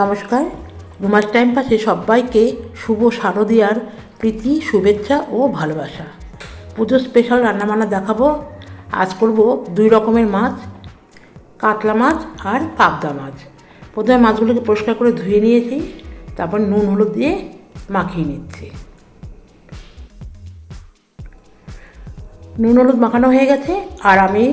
নমস্কার। রুমাস টাইম পাসে সবাইকে শুভ শারদীয়ার প্রীতি, শুভেচ্ছা ও ভালোবাসা। পুজো স্পেশাল রান্নাবান্না দেখাবো। আজ করব দুই রকমের মাছ, কাতলা মাছ আর পাবদা মাছ। প্রথমে মাছগুলোকে পরিষ্কার করে ধুয়ে নিয়েছি, তারপর নুন, হলুদ দিয়ে মাখিয়ে নিচ্ছি। নুন, হলুদ মাখানো হয়ে গেছে, আর আমি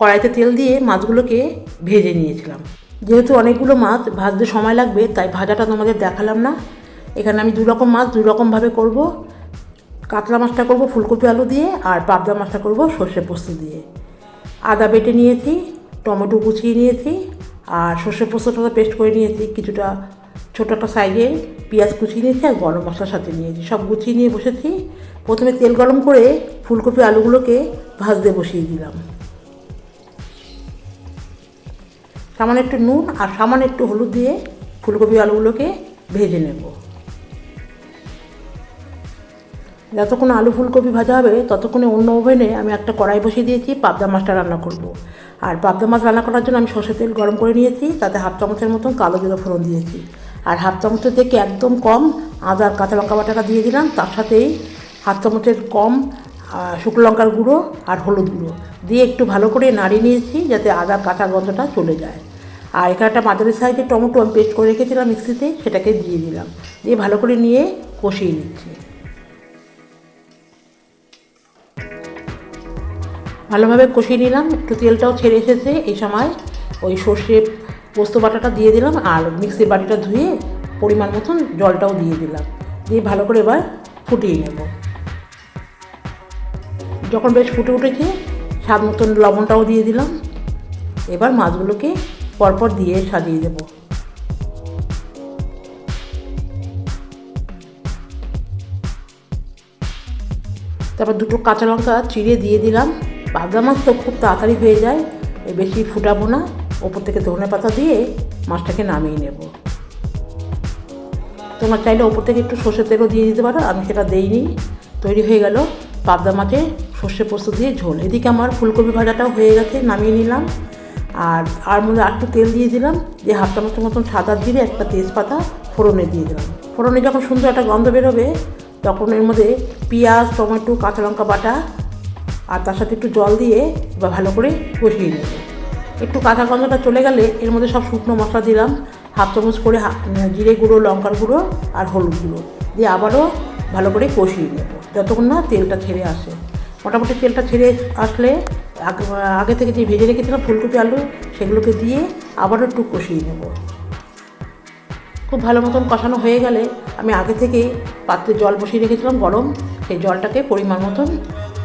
কড়াইতে তেল দিয়ে মাছগুলোকে ভেজে নিয়েছিলাম। যেহেতু অনেকগুলো মাছ ভাজতে সময় লাগবে, তাই ভাজাটা তোমাদের দেখালাম না। এখানে আমি দু রকম মাছ দু রকমভাবে করব। কাতলা মাছটা করব ফুলকপি আলু দিয়ে, আর পাবদা মাছটা করব সর্ষে পোস্ত দিয়ে। আদা বেটে নিয়েছি, টমেটো কুচিয়ে নিয়েছি, আর সর্ষে পোস্তটা পেস্ট করে নিয়েছি, কিছুটা ছোটো একটা সাইজের পেঁয়াজ কুচিয়ে নিয়েছি, আর গরম মশলার সাথে নিয়েছি। সব গুছিয়ে নিয়ে বসেছি। প্রথমে তেল গরম করে ফুলকপি আলুগুলোকে ভাজতে বসিয়ে দিলাম। সামান্য একটু নুন আর সামান্য একটু হলুদ দিয়ে ফুলকপি আলুগুলোকে ভেজে নেব। যতক্ষণ আলু ফুলকপি ভাজা হবে, ততক্ষণে অন্য ওভেনে আমি একটা কড়াই বসিয়ে দিয়েছি, পাবদা মাছটা রান্না করব। আর পাবদা মাছ রান্না করার জন্য আমি সর্ষের তেল গরম করে নিয়েছি, তাতে হাফ চামচের মতন কালো জিরা ফোড়ন দিয়েছি। আর হাফ চামচের থেকে একদম কম আদা আর কাঁচা লঙ্কা বাটাটা দিয়ে দিলাম, তার সাথেই হাফ চামচের কম শুকনো লঙ্কার গুঁড়ো আর হলুদ গুঁড়ো। দিয়ে একটু ভালো করে নাড়িয়ে নিয়েছি, যাতে আদার কাঁচা গন্ধটা চলে যায়। আর এখানে একটা মাঝারি সাইজের টমেটো আমি পেস্ট করে রেখেছিলাম মিক্সিতে, সেটাকে দিয়ে দিলাম। দিয়ে ভালো করে নিয়ে কষিয়ে নিচ্ছি। ভালোভাবে কষিয়ে নিলাম, একটু তেলটাও ছেড়ে এসেছে এই সময়। ওই সর্ষে পোস্ত বাটাটা দিয়ে দিলাম আর মিক্সির বাটিটা ধুয়ে পরিমাণ মতন জলটাও দিয়ে দিলাম। দিয়ে ভালো করে এবার ফুটিয়ে নেব। যখন বেশ ফুটে উঠেছে, স্বাদ মতন লবণটাও দিয়ে দিলাম। এবার মাছগুলোকে পরপর দিয়ে সাজিয়ে দেবো। তারপর দুটো কাঁচা লঙ্কা চিড়ে দিয়ে দিলাম। পাবদা মাছ তো খুব তাড়াতাড়ি হয়ে যায় বেশি ফুটাবো না। ওপর থেকে ধনে পাতা দিয়ে মাছটাকে নামিয়ে নেব। তোমার চাইলে ওপর থেকে একটু সর্ষে তেলও দিয়ে দিতে পারো, আমি সেটা দেইনি। তৈরি হয়ে গেল পাবদা মাছে সর্ষে পোস্ত দিয়ে ঝোল। এদিকে আমার ফুলকপি ভাজাটাও হয়ে গেছে, নামিয়ে নিলাম। আর আর মধ্যে একটু তেল দিয়ে দিলাম দিয়ে হাফ চামচের মতন সাদা দিয়ে একটা তেজপাতা ফোড়নে দিয়ে দিলাম। ফোড়নে যখন সুন্দর একটা গন্ধ বেরোবে, তখন এর মধ্যে পেঁয়াজ, টমেটো, কাঁচা লঙ্কা বাটা আর তার সাথে একটু জল দিয়ে এবার ভালো করে কষিয়ে নেব। একটু কাঁচা গন্ধটা চলে গেলে এর মধ্যে সব শুকনো মশলা দিলাম, হাফ চামচ করে জিরে গুঁড়ো, লঙ্কার গুঁড়ো আর হলুদ গুঁড়ো দিয়ে আবারও ভালো করে কষিয়ে নেব, যতক্ষণ না তেলটা ছেড়ে আসে। মোটামুটি তেলটা ছেড়ে আসলে আগে থেকে যে ভেজে রেখেছিলাম ফুলকপি, আলু, সেগুলোকে দিয়ে আবারও একটু কষিয়ে নেব। খুব ভালো মতন কষানো হয়ে গেলে আমি আগে থেকে পাত্রে জল বসিয়ে রেখেছিলাম গরম। সেই জলটাকে পরিমাণ মতন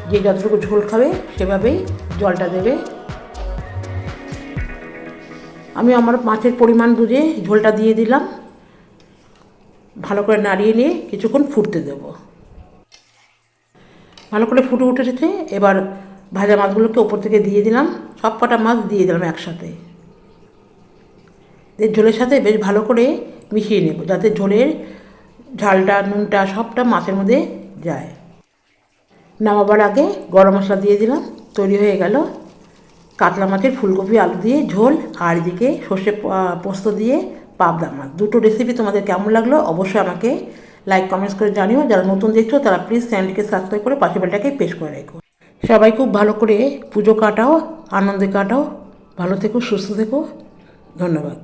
যে যতটুকু ঝোল খাবে সেভাবেই জলটা দেবে। আমি আমার মাছের পরিমাণ বুঝে ঝোলটা দিয়ে দিলাম। ভালো করে নাড়িয়ে নিয়ে কিছুক্ষণ ফুটতে দেব। ভালো করে ফুটে উঠেছে। এবার ভাজা মাছগুলোকে ওপর থেকে দিয়ে দিলাম। সব কটা মাছ দিয়ে দিলাম একসাথে। দিয়ে ঝোলের সাথে বেশ ভালো করে মিশিয়ে নেব যাতে ঝোলের ঝালটা, নুনটা সবটা মাছের মধ্যে যায়। নামাবার আগে গরম মশলা দিয়ে দিলাম। তৈরি হয়ে গেল কাতলা মাছের ফুলকপি, আলু দিয়ে ঝোল আর এদিকে সর্ষে পোস্ত দিয়ে পাবদা মাছ। দুটো রেসিপি তোমাদের কেমন লাগল অবশ্যই আমাকে লাইক কমেন্টস করে জানিও। যারা নতুন দেখছ তারা প্লিজ চ্যানেলটিকে সাবস্ক্রাইব করে পাশে বেলটাকে পেশ করে রেখো। সবাই খুব ভালো করে পুজো কাটাও আনন্দে কাটাও ভালো থেকো সুস্থ থেকো। ধন্যবাদ।